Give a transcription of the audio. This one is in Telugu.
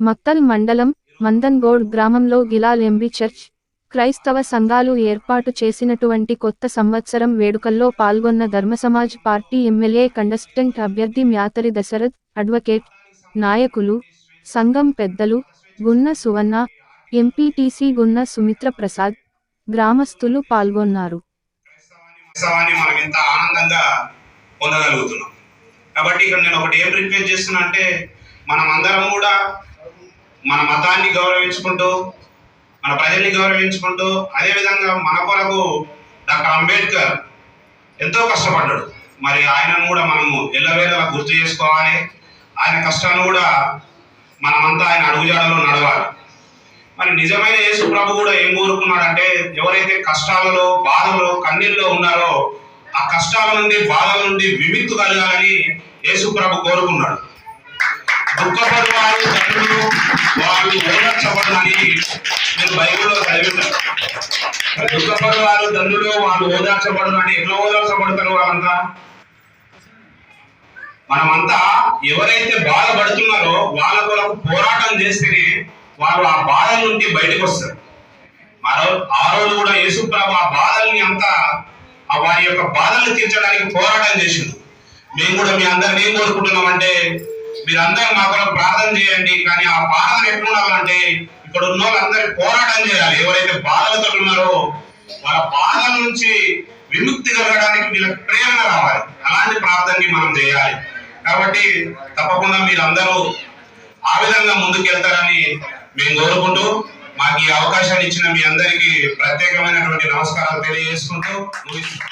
మక్తల్ మండలం మందన్గోడ్ గ్రామంలో గిలాల్ ఎంబీ చర్చ్ క్రైస్తవ సంఘాలు ఏర్పాటు చేసినటువంటి కొత్త సంవత్సరం వేడుకల్లో పాల్గొన్న ధర్మసమాజ్ పార్టీ ఎమ్మెల్యే కండస్టెంట్ అభ్యర్థి మ్యాతరి దశరథ్ అడ్వకేట్ నాయకులు సంఘం పెద్దలు గున్న సువన్న ఎంపీటీసీ గున్న సుమిత్ర ప్రసాద్ గ్రామస్తులు పాల్గొన్నారు. కాబట్టి ఇక్కడ నేను ఒకటి ఏం రిక్వెస్ట్ చేస్తున్నా అంటే మనం అందరం కూడా మన మతాన్ని గౌరవించుకుంటూ మన ప్రజల్ని గౌరవించుకుంటూ అదేవిధంగా మన కొరకు డాక్టర్ అంబేద్కర్ ఎంతో కష్టపడ్డాడు. మరి ఆయనను కూడా మనము ఎల్లవేళలా గుర్తు చేసుకోవాలి. ఆయన కష్టాన్ని కూడా మనమంతా ఆయన అడుగుజాడలో నడవాలి. మరి నిజమైన యేసు ప్రభు కూడా ఏం కోరుకున్నాడంటే ఎవరైతే కష్టాలలో బాధలో కన్నీళ్ళలో ఉన్నారో ఆ కష్టాల నుండి బాధల నుండి విముక్తి కలగాలని యేసు ప్రభు కోరుకున్నాడు. దుఃఖపడు వారు వాళ్ళు ఓదార్చబడడానికి మీరు బైబిల్లో చదివింటాను మరి దుఃఖపడు వారు తండ్రులు వాళ్ళు ఓదార్చబడను ఎట్లా ఓదార్చబడతారు వాళ్ళంతా? మనమంతా ఎవరైతే బాధపడుతున్నారో వాళ్ళ కొరకు పోరాటం చేస్తేనే వాళ్ళు ఆ బాధల నుండి బయటకు వస్తారు. మరో ఆ రోజు కూడా యేసుప్రభు ఆ బాధల్ని అంతా ఆ వారి యొక్క బాధల్ని తీర్చడానికి పోరాటం చేసిండు. మేము కూడా మీ అందరినీ ఏం కోరుకుంటున్నామంటే మీరందరూ మా కొరకు ప్రార్థన చేయండి కానీ ఆ ప్రార్థన ఎట్లుండాలంటే ఇక్కడ ఉన్న వాళ్ళందరూ పోరాటం చేయాలి. ఎవరైతే బాధలతో ఉన్నారో వాళ్ళ బాధల నుంచి విముక్తి కలగడానికి వీళ్ళకి ప్రేరణ రావాలి. అలాంటి ప్రార్థనని మనం చేయాలి. కాబట్టి తప్పకుండా మీరందరూ ఆ విధంగా ముందుకెళ్తారని మేము కోరుకుంటూ మాకు ఈ అవకాశాన్ని ఇచ్చిన మీ అందరికీ ప్రత్యేకమైనటువంటి నమస్కారాలు తెలియజేసుకుంటూ ముగిస్తున్నాం.